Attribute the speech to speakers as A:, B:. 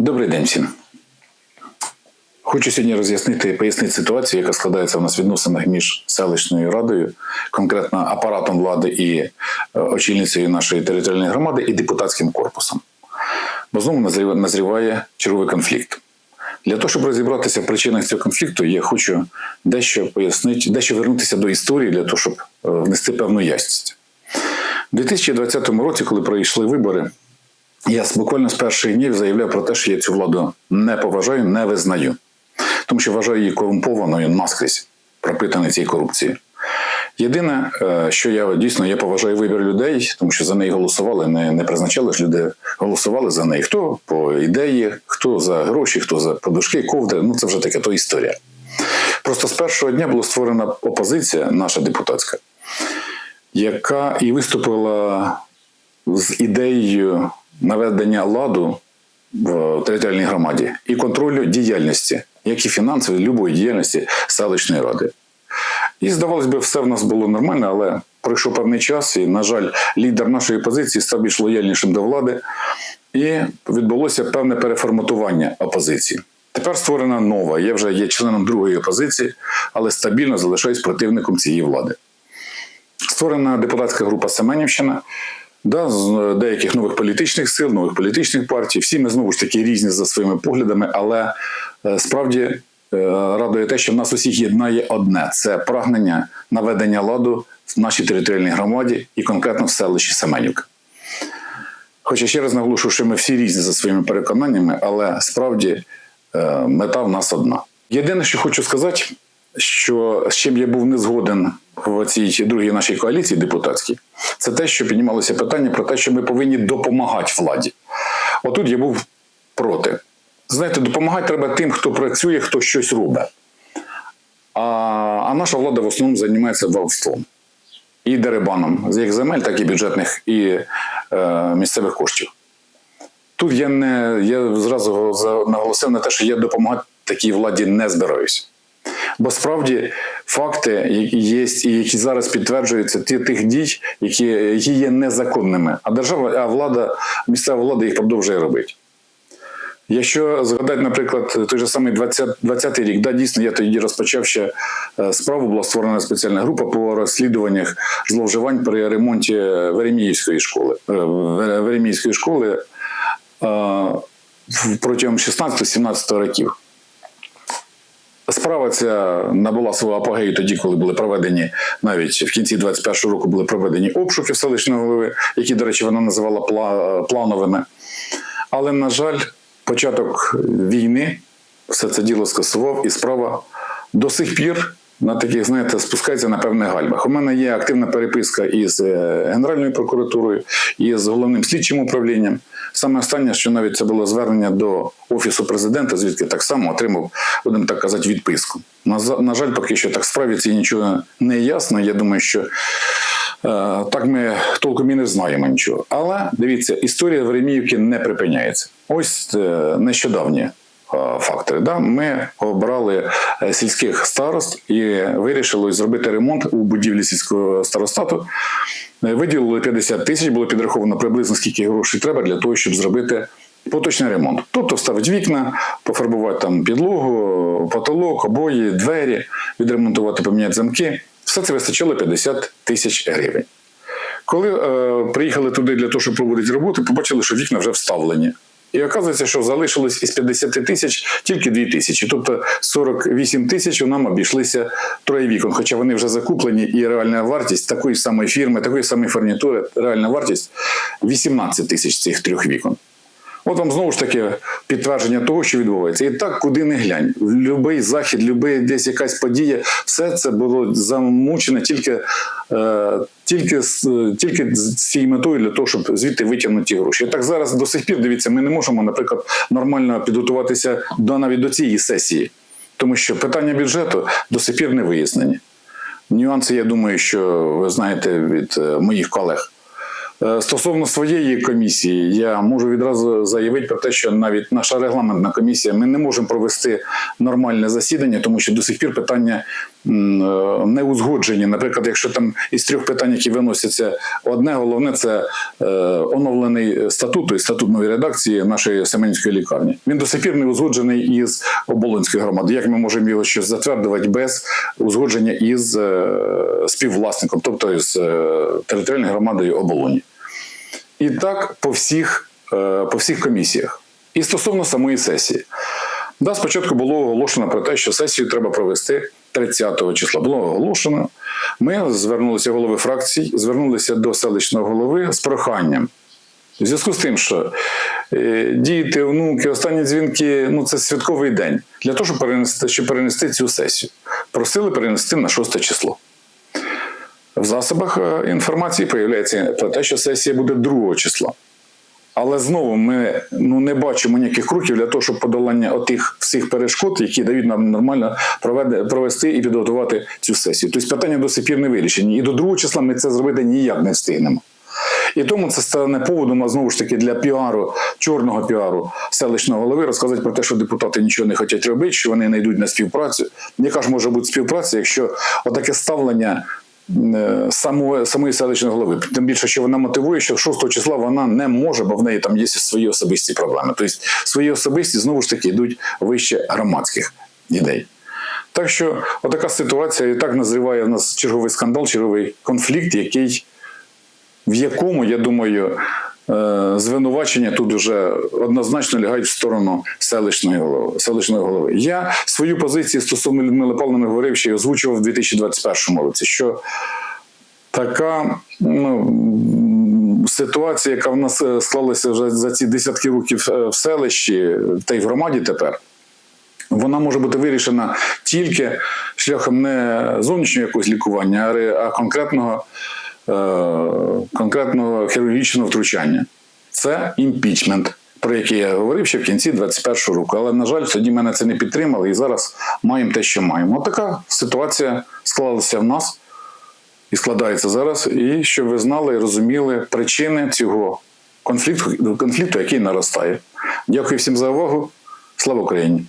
A: Добрий день всім. Хочу сьогодні роз'яснити і пояснити ситуацію, яка складається в нас в відносинах між селищною радою, конкретно апаратом влади і е, очільницею нашої територіальної громади, і депутатським корпусом. Бо знову назріває черговий конфлікт. Для того, щоб розібратися в причинах цього конфлікту, я хочу дещо пояснити, дещо вернутися до історії для того, щоб е, внести певну ясність. У 2020 році, коли пройшли вибори, я буквально з перших днів заявляв про те, що я цю владу не поважаю, не визнаю, тому що вважаю її корумпованою наскрізь, пропитаною цією корупцією. Єдине, е, що я дійсно я поважаю вибір людей, тому що за неї голосували, не, не призначали ж люди, голосували за неї. Хто по ідеї, хто за гроші, хто за подушки, ковдри. Ну це вже таке то історія. Просто з першого дня була створена опозиція, наша депутатська, яка і виступила з ідеєю наведення ладу в територіальній громаді і контролю діяльності, як і фінансової, любої діяльності селищної ради. І здавалось би, все в нас було нормально, але пройшов певний час, і, на жаль, лідер нашої позиції став більш лояльнішим до влади, і відбулося певне переформатування опозиції. Тепер створена нова. Я вже є членом другої опозиції, але стабільно залишаюсь противником цієї влади. Створена депутатська група Семенівщина. Да, з деяких нових політичних сил, нових політичних партій. Всі ми знову ж таки різні за своїми поглядами, але е, справді е, радує те, що в нас усіх єднає одне: це прагнення наведення ладу в нашій територіальній громаді і конкретно в селищі Семенівка. Хоча ще раз наголошую, що ми всі різні за своїми переконаннями, але справді е, мета в нас одна. Єдине, що хочу сказати, що з чим я був не згоден в цій другій нашій коаліції депутатській, це те, що піднімалося питання про те, що ми повинні допомагати владі. Отут я був проти. Знаєте, допомагати треба тим, хто працює, хто щось робить. А, а наша влада в основному займається вовством і дерибаном з як земель, так і бюджетних і е, місцевих коштів. Тут я не я зразу наголосив на те, що я допомагати такій владі не збираюся. Бо справді факти, які є, і які зараз підтверджуються, ті тих дій, які, які є незаконними, а держава, а влада, місцева влада їх продовжує робити. Якщо згадати, наприклад, той же самий 20, 20 рік, да, дійсно, я тоді розпочав ще е, справу, була створена спеціальна група по розслідуваннях зловживань при ремонті Вереміївської школи. Е, Вереміївської школи е, протягом 16-17 років. Справа ця набула свого апогею тоді, коли були проведені навіть в кінці 21-го року були проведені обшуки селищного голови, які, до речі, вона називала плановими. Але, на жаль, початок війни все це діло скасував, і справа до сих пір на таких, знаєте, спускається на певних гальмах. У мене є активна переписка із е, Генеральною прокуратурою, і з головним слідчим управлінням. Саме останнє, що навіть це було звернення до офісу президента, звідки так само отримав, будемо так казати, відписку. На, на жаль, поки що так справі ці нічого не ясно. Я думаю, що е, так ми толком і не знаємо нічого. Але дивіться, історія Вереміївки не припиняється. Ось е, нещодавні е, фактори. Да? Ми обрали е, сільських старост і вирішили зробити ремонт у будівлі сільського старостату. Е, Виділили 50 тисяч, було підраховано приблизно скільки грошей треба для того, щоб зробити поточний ремонт. Тобто вставити вікна, пофарбувати там підлогу, потолок, обої, двері, відремонтувати, поміняти замки. Все це вистачило 50 тисяч гривень. Коли е, приїхали туди для того, щоб проводити роботи, побачили, що вікна вже вставлені. І оказується, що залишилось із 50 тисяч тільки 2 тисячі. Тобто 48 тисяч нам обійшлися троє вікон, хоча вони вже закуплені, і реальна вартість такої самої фірми, такої самої фурнітури, реальна вартість 18 тисяч цих трьох вікон. От вам знову ж таки підтвердження того, що відбувається. І так, куди не глянь. Любий захід, любий десь якась подія, все це було замучене тільки, е, тільки, з- тільки з цією метою для того, щоб звідти витягнути гроші. І так зараз до сих пір дивіться, ми не можемо, наприклад, нормально підготуватися до навіть до цієї сесії, тому що питання бюджету до сих пір не вияснені. Нюанси, я думаю, що ви знаєте від е, моїх колег. Е, Стосовно своєї комісії, я можу відразу заявити про те, що навіть наша регламентна комісія ми не можемо провести нормальне засідання, тому що до сих пір питання не узгоджені. Наприклад, якщо там із трьох питань, які виносяться, одне головне це е, оновлений статут, і статут нової редакції нашої Семенівської лікарні. Він до сих пір не узгоджений із Оболонською громадою. Як ми можемо його щось затвердувати без узгодження із е, співвласником, тобто з е, територіальною громадою оболоні? І так по всіх, е, по всіх комісіях. І стосовно самої сесії. Да, спочатку було оголошено про те, що сесію треба провести 30 числа. Було оголошено. Ми звернулися голови фракцій, звернулися до селищного голови з проханням. В зв'язку з тим, що е, діти, внуки, останні дзвінки ну це святковий день для того, щоб перенести, щоб перенести цю сесію. Просили перенести на 6 число. В засобах е, інформації появляється про те, що сесія буде 2 числа. Але знову ми ну, не бачимо ніяких кроків для того, щоб подолання отих всіх перешкод, які дають нам нормально проведе, провести і підготувати цю сесію. Тобто питання до сих пір не вирішені. І до 2 числа ми це зробити ніяк не встигнемо. І тому це стане поводом, а знову ж таки, для піару, чорного піару селищного голови розказати про те, що депутати нічого не хочуть робити, що вони не йдуть на співпрацю. Яка ж може бути співпраця, якщо отаке ставлення е, самої, самої селищної голови? Тим більше, що вона мотивує, що 6 числа вона не може, бо в неї там є свої особисті проблеми. Тобто свої особисті знову ж таки йдуть вище громадських ідей. Так що отака ситуація і так назріває в нас черговий скандал, черговий конфлікт, який в якому, я думаю, звинувачення тут вже однозначно лягають в сторону селищної голови. Селищної голови. Я свою позицію стосовно Людмили Павловни говорив, ще й озвучував у 2021 році, що така ну, ситуація, яка в нас е, склалася вже за ці десятки років е, в селищі та й в громаді тепер. Вона може бути вирішена тільки шляхом не зовнішнього якогось лікування, а конкретного, е, конкретного хірургічного втручання. Це імпічмент, про який я говорив ще в кінці 21-го року. Але, на жаль, тоді мене це не підтримали, і зараз маємо те, що маємо. Така ситуація склалася в нас і складається зараз. І щоб ви знали і розуміли причини цього конфлікту, конфлікту який наростає. Дякую всім за увагу. Слава Україні!